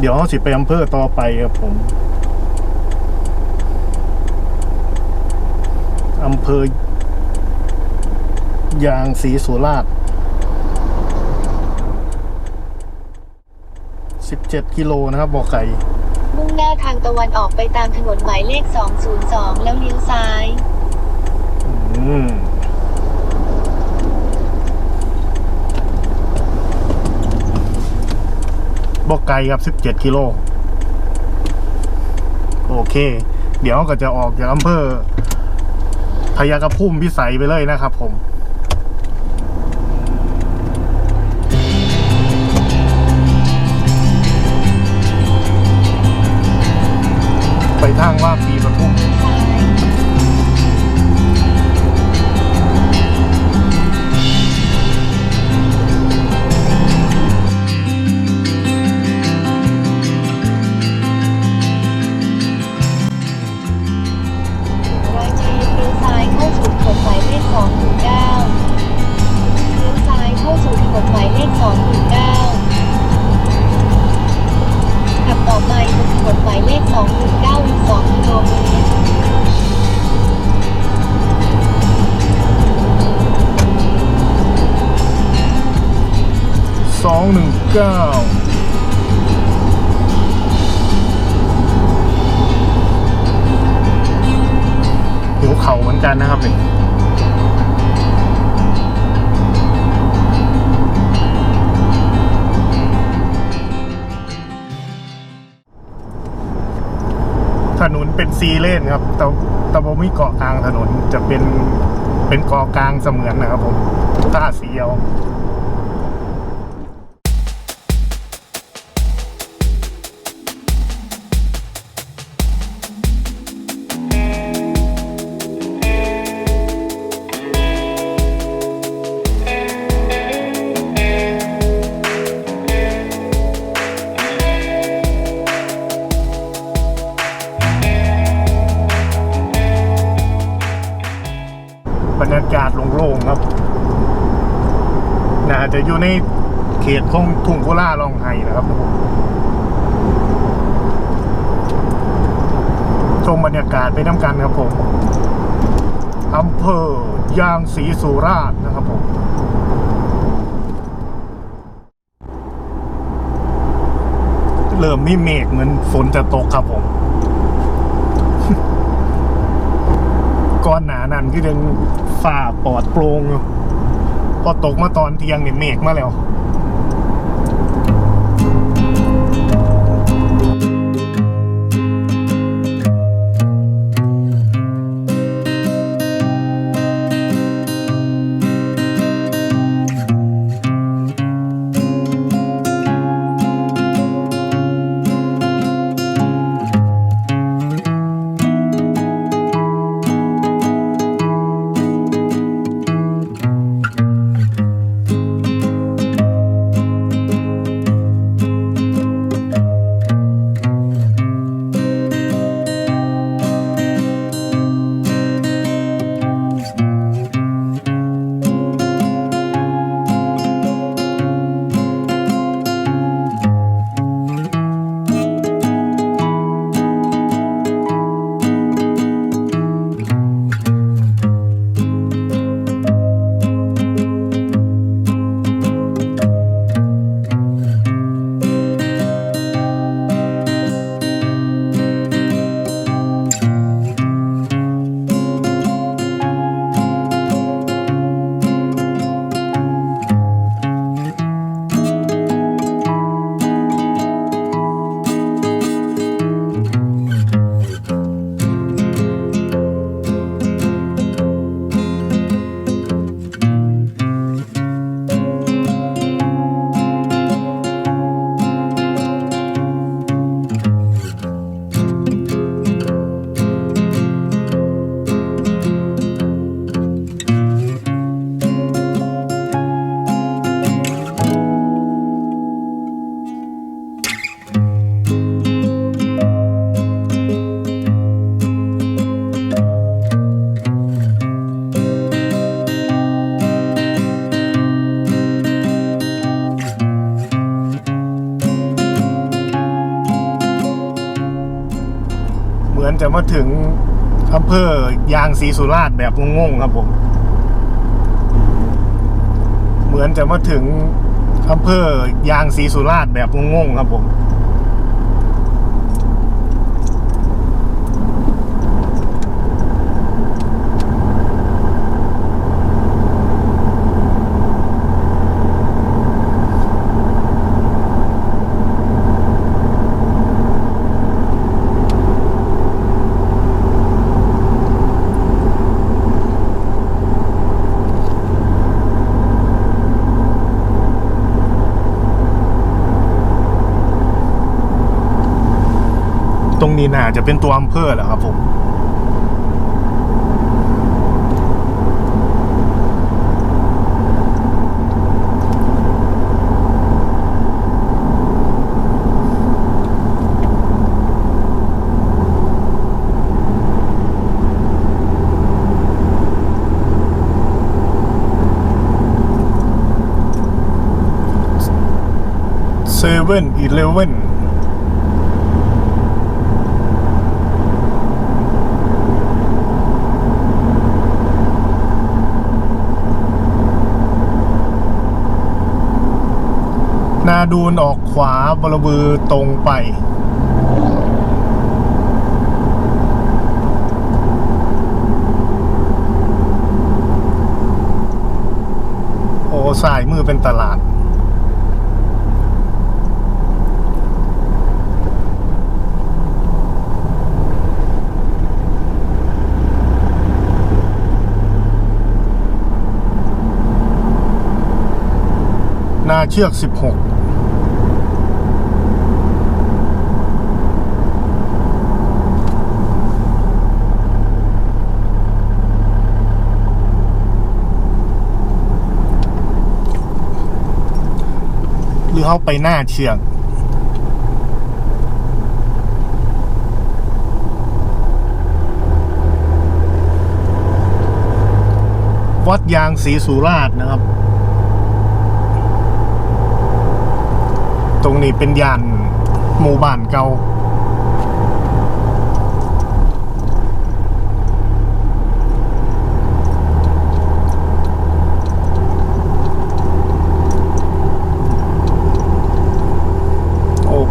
เดี๋ยวเขาสิไปอำเภอต่อไปครับผมอำเภอยางศรีสุราษฎร์17 กิโลนะครับบอกไก่มุ่งหน้าทางตะวันออกไปตามถนนหมายเลข 202 แล้วเลี้ยวซ้าย อืม บอกไกลครับ 17 กิโล โอเค เดี๋ยวก็จะออกจากอำเภอพยากระพุ่มพิสัยไปเลยนะครับผมไปทางว่า หมายเลข219อีก2กิโลเมตรสองหนึ่งเก้าหิวเข่าเหมือนกันนะครับนี่ เป็นซีเลนครับแต่แต่ผมไม่เกาะกลางถนนจะเป็นเป็นเกาะกลางเสมือนนะครับผมท่าเสียว ครับน่าจะอยู่ในเขตของทุ่งโคล่าลองไห้นะครับชมบรรยากาศไปน้ำกันครับผมอำเภอยางศรีสุราษฎร์นะครับผมเริ่มมีเมฆเหมือนฝนจะตกครับผม ก้อนหนานั่นคือยังฝ่าปลอดโปร่งอยู่พอตกมาตอนเที่ยงเนี่ยเมฆมาแล้ว มาถึงอำเภอยางศรีสุราษฎร์แบบงงๆครับผม เหมือนจะมาถึงอำเภอยางศรีสุราษฎร์แบบงงๆครับผม ตรงนี้น่าจะเป็นตัวอำเภอแหละครับผมเซเว่นอีเลเว่น นาดูนออกขวาบรบือตรงไป โอ้สายมือเป็นตลาดนาเชือก 16 เขาไปหน้าเชียงวัดยางศรีสุราษนะครับ ตรงนี้เป็นยานหมู่บ้านเก่า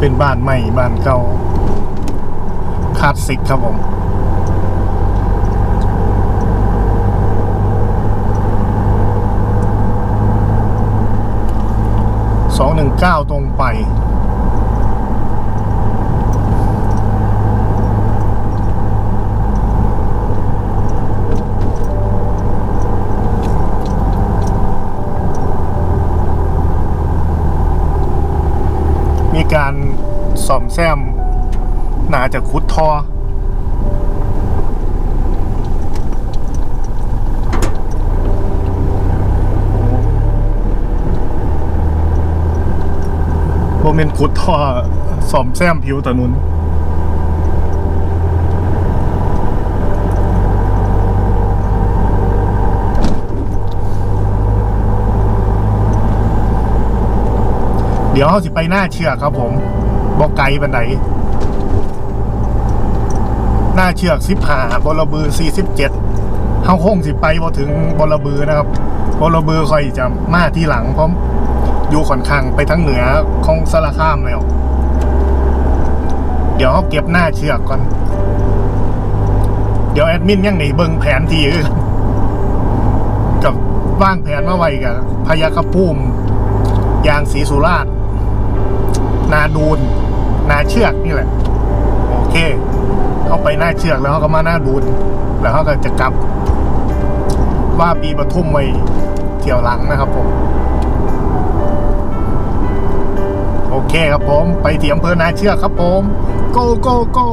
เป็นบ้านใหม่บ้านเก่าคลาสสิกครับผมสองหนึ่งเก้าตรงไป มีการ ซ่อมแซมน่าจะขุดทอโมเมนขุดท่อสอมแซมผิวถนนเดี๋ยวเขาสิไปหน้าเชือกครับผม บอกไกลบันไดหน้าเชือกสิบหาบลบือสี่สิบเจ็ดเขาคงสิไปพอถึงบลบือนะครับบลบือคอยจะมาที่หลังเพราะอยู่ค่อนข้างไปทั้งเหนือของสารคามแล้วเดี๋ยวเขาเก็บหน้าเชือกก่อน เดี๋ยวแอดมินยังหนีเบิงแผนทีอกันกับว่างแผนมาไว้กับพยาคภูมิยางสีสุราษฎร์นาดูน นาเชือกนี่แหละ โอเค เขาไปหน้าเชือกแล้วเขาก็มาหน้าดูนแล้วเขาก็จะกลับ ว่าปีปทุมไว้เที่ยวหลังนะครับผม โอเคครับผม ไปที่อำเภอนาเชือกครับผม go go go